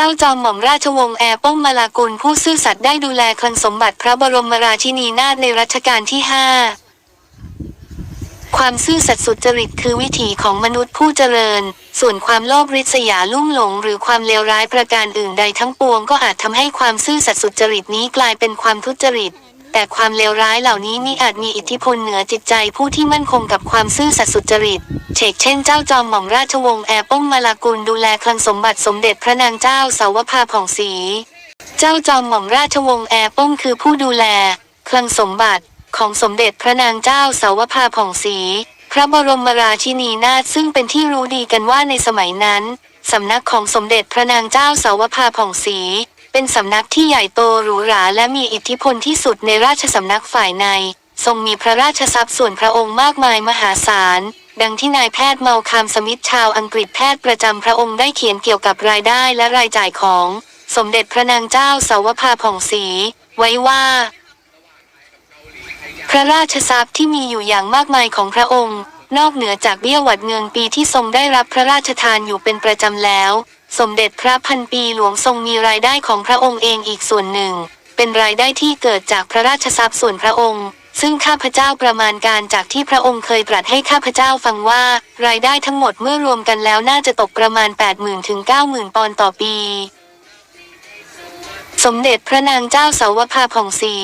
เจ้าจอมหม่อมราชวงศ์แอร์ป้องมาลากุลผู้ซื่อสัตย์ได้ดูแลคลังสมบัติพระบรมราชินีนาถในรัชกาลที่ห้าความซื่อสัตย์สุจริตคือวิถีของมนุษย์ผู้เจริญ ส่วนความโลภริษยาลุ่มหลง หรือความเลวร้ายประการอื่นใดทั้งปวงก็อาจทำให้ความซื่อสัตย์สุจริตนี้กลายเป็นความทุจริต แต่ความเลวร้ายเหล่านี้มิอาจมีอิทธิพลเหนือจิตใจผู้ที่มั่นคงกับความซื่อสัตย์สุจริตเชกเช่นเจ้าจอมหม่อมราชวงศ์แอป้งมาลากุลดูแลคลังสมบัติสมเด็จพระนางเจ้าสาวภาผ่องศรีเจ้าจอมหม่อมราชวงศ์แอป้งคือผู้ดูแล คลังสมบัติของสมเด็จพระนางเจ้าสาวภาผ่องศรีพระบรมราชินีนาถซึ่งเป็นที่รู้ดีกันว่าในสมัยนั้น สำนักของสมเด็จพระนางเจ้าสาวภาผ่องศรี เป็นสำนักที่ใหญ่โตหรูหราและมีอิทธิพลที่สุดในราชสำนักฝ่ายใน ทรงมีพระราชทรัพย์ส่วนพระองค์มากมายมหาศาล ดังที่นายแพทย์เมาคามสมิธชาวอังกฤษแพทย์ประจำพระองค์ได้เขียนเกี่ยวกับรายได้และรายจ่ายของ สมเด็จพระนางเจ้าสาวภาผ่องศรีไว้ว่า พระราชทรัพย์ที่มีอยู่อย่างมากมายของพระองค์ นอกเหนือจากเบี้ยหวัดเงินปีที่ทรงได้รับพระราชทานอยู่เป็นประจำแล้ว สมเด็จพระพันปีหลวงทรงมีรายได้ของพระองค์เองอีกส่วนหนึ่ง เป็นรายได้ที่เกิดจากพระราชทรัพย์ส่วนพระองค์ ซึ่งข้าพเจ้าประมาณการจากที่พระองค์เคยตรัสให้ข้าพเจ้าฟังว่า รายได้ทั้งหมดเมื่อรวมกันแล้วน่าจะตกประมาณ 80,000ถึง90,000ปอนด์ต่อปี สมเด็จพระนางเจ้าเสาวภาผ่องศรี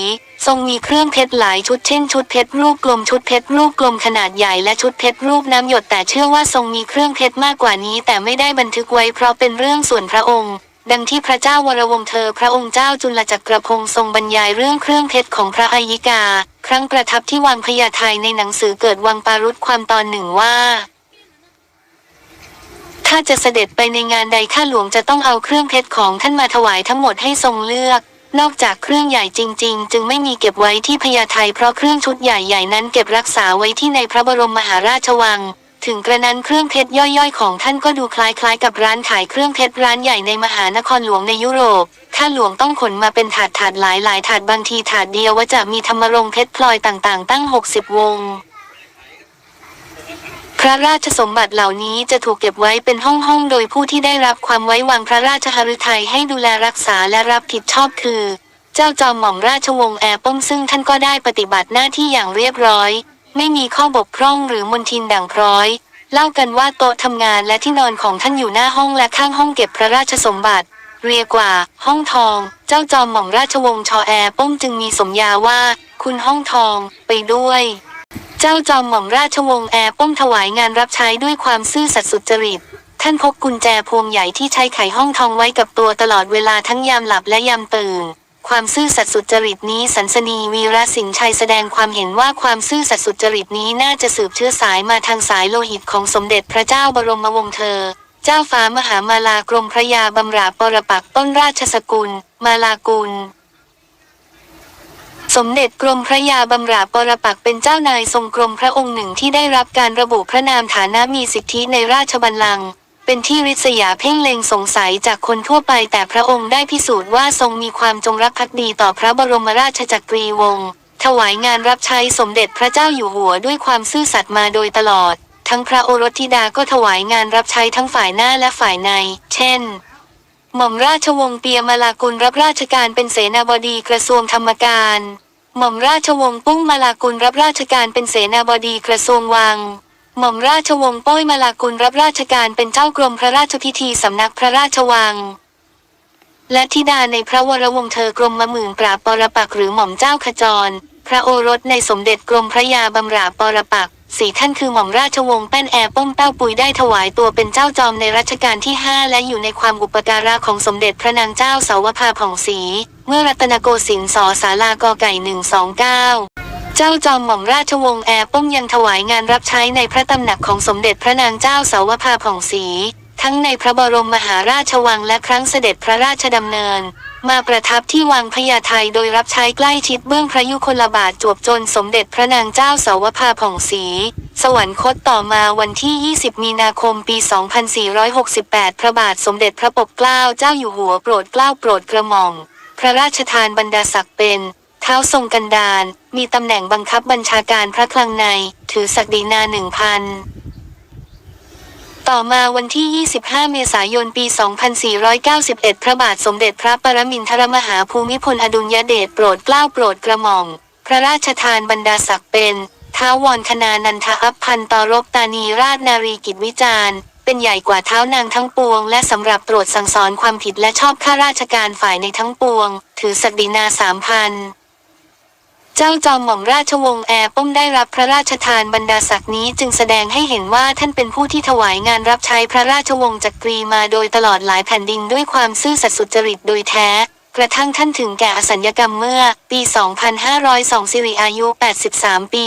ทรงมีเครื่องเพชรหลายชุดเช่นชุดเพชรรูปกลมชุดเพชรรูปกลมขนาดใหญ่และชุดเพชรรูปน้ำหยดแต่เชื่อว่าทรงมีเครื่องเพชรมากกว่านี้แต่ไม่ได้บันทึกไว้เพราะเป็นเรื่องส่วนพระองค์ ดังที่พระเจ้าวรวงเธอ พระองค์เจ้าจุลจักรพงศ์ทรงบรรยายเรื่องเครื่องเพชรของพระอัยิกา ครั้งประทับที่วังพญาไทในหนังสือเกิดวังปารุษความตอนหนึ่งว่าถ้าจะเสด็จไปในงานใดข้าหลวงจะต้องเอาเครื่องเพชรของท่านมาถวายทั้งหมดให้ทรงเลือก นอกจากเครื่องใหญ่จริง ๆ จึงไม่มีเก็บไว้ที่พญาไทเพราะเครื่องชุดใหญ่ๆนั้นเก็บรักษาไว้ที่ในพระบรมมหาราชวัง ถึงกระนั้นเครื่องเพชรย่อยๆ ของท่านก็ดูคล้ายๆ กับร้านขายเครื่องเพชรร้านใหญ่ในมหานครหลวงในยุโรปข้าหลวงต้องขนมาเป็นถาดถาดหลายๆถาดบางทีถาดเดียวว่าจะมีธรรมรงเพชรพลอยต่างๆ ตั้ง 60 วง ระราชสมบัติเหล่านี้จะถูกเก็บไว้เป็นห้องๆโดยผู้ที่ได้รับความไว้วางพระราชหฤทัยให้ดูแลรักษาและรับผิดชอบคือ เจ้าจอมหม่อมราชวงศ์แอร์ป้งซึ่งท่านก็ได้ปฏิบัติหน้าที่อย่างเรียบร้อย ไม่มีข้อบกพร่องหรือมนทินด่างพร้อย เล่ากันว่าโต๊ะทำงานและที่นอนของท่านอยู่หน้าห้องและข้างห้องเก็บพระราชสมบัติ เรียกว่า ห้องทอง เจ้าจอมหม่อมราชวงศ์ชอแอร์ป้งจึงมีสมญาว่า คุณห้องทองไปด้วย เจ้าจอมหม่อมราชวงศ์แอร์ป้องถวายงานรับใช้ด้วยความซื่อสัตย์สุจริต ท่านพกกุญแจพวงใหญ่ที่ใช้ไขห้องทองไว้กับตัวตลอดเวลาทั้งยามหลับและยามตื่น ความซื่อสัตย์สุจริตนี้สันสนีวีระสิงชัยแสดงความเห็นว่าความซื่อสัตย์สุจริตนี้น่าจะสืบเชื้อสายมาทางสายโลหิตของสมเด็จพระเจ้าบรมวงศ์เธอ เจ้าฟ้ามหามาลากรมพระยาบำราปรปักษ์ต้นราชสกุล มาลากุล สมเด็จกรมพระยาบำราปรปักษ์เป็นเจ้านายทรงกรมพระองค์หนึ่งที่ได้รับการระบุพระนามฐานะมีสิทธิในราชบัลลังก์เป็นที่ริษยาเพ่งเล็งสงสัยจากคนทั่วไปแต่พระองค์ได้พิสูจน์ว่าทรงมีความจงรักภักดีต่อพระบรมราชจักรีวงศ์ถวายงานรับใช้สมเด็จพระเจ้าอยู่หัวด้วยความซื่อสัตย์มาโดยตลอด ทั้งพระโอรสธิดาก็ถวายงานรับใช้ทั้งฝ่ายหน้าและฝ่ายใน เช่น หม่อมราชวงศ์เปียมาลากุลรับราชการเป็นเสนาบดีกระทรวงธรรมการ หม่อมราชวงศ์ปุ้งมาลากุลรับราชการเป็นเสนาบดีกระทรวงวัง หม่อมราชวงศ์ป้อยมาลากุลรับราชการเป็นเจ้ากรมพระราชพิธีสำนักพระราชวัง และธิดาในพระวรวงศ์เธอกรมมะหมื่นปราบปรปักหรือหม่อมเจ้าขจร พระโอรสในสมเด็จกรมพระยาบำราปรปัก สี่ท่านคือหม่อมราชวงศ์แป้นแอร์ป้อมเป้าปุยได้ถวายตัวเป็นเจ้าจอมในรัชกาลที่ 5 และอยู่ในความอุปการะของสมเด็จพระนางเจ้าเสาวภาผ่องศรีเมื่อรัตนโกสินทร์สอสารากอไก่ 129 เจ้าจอมหม่อมราชวงศ์แอร์ป้องยังถวายงานรับใช้ในพระตำหนักของสมเด็จพระนางเจ้าเสาวภาผ่องศรี ทั้งในพระบรมมหาราชวังและครั้งเสด็จพระราชดำเนิน มาประทับที่วังพญาไทโดยรับใช้ใกล้ชิดเบื้องพระยุคลบาทจวบจนสมเด็จพระนางเจ้าเสาวภาผ่องศรีสวรรคตต่อมาวันที่ 20 มีนาคม ปี 2468 พระบาทสมเด็จพระปกเกล้าเจ้าอยู่หัวโปรดเกล้าโปรดกระหม่อม พระราชทานบรรดาศักดิ์เป็น เท้าทรงกันดารมีตำแหน่งบังคับบัญชาการพระคลังใน ถือศักดินาหนึ่งพัน ต่อมาวันที่ 25 เมษายน ปี 2491 พระบาทสมเด็จพระปรมินทรมหาภูมิพลอดุลยเดชโปรดเกล้าโปรดกระหม่อม พระราชทานบรรดาศักดิ์เป็นท้าวรคณานันทอัพพันตรบตานีราชนารีกิจวิจารณ์ เป็นใหญ่กว่าเท้านางทั้งปวง และสำหรับตรวจสั่งสอนความผิดและชอบข้าราชการฝ่ายในทั้งปวง ถือศักดินาสามพัน เจ้าจอมหม่อมราชวงศ์แอร์ป้มได้รับพระราชทานบรรดาศักดิ์นี้จึงแสดงให้เห็นว่าท่านเป็นผู้ที่ถวายงานรับใช้พระราชวงศ์จักรีมาโดยตลอดหลายแผ่นดินด้วยความซื่อสัตย์สุจริตโดยแท้ กระทั่งท่านถึงแก่อสัญญกรรมเมื่อ ปี 2502สิริอายุ 83 ปี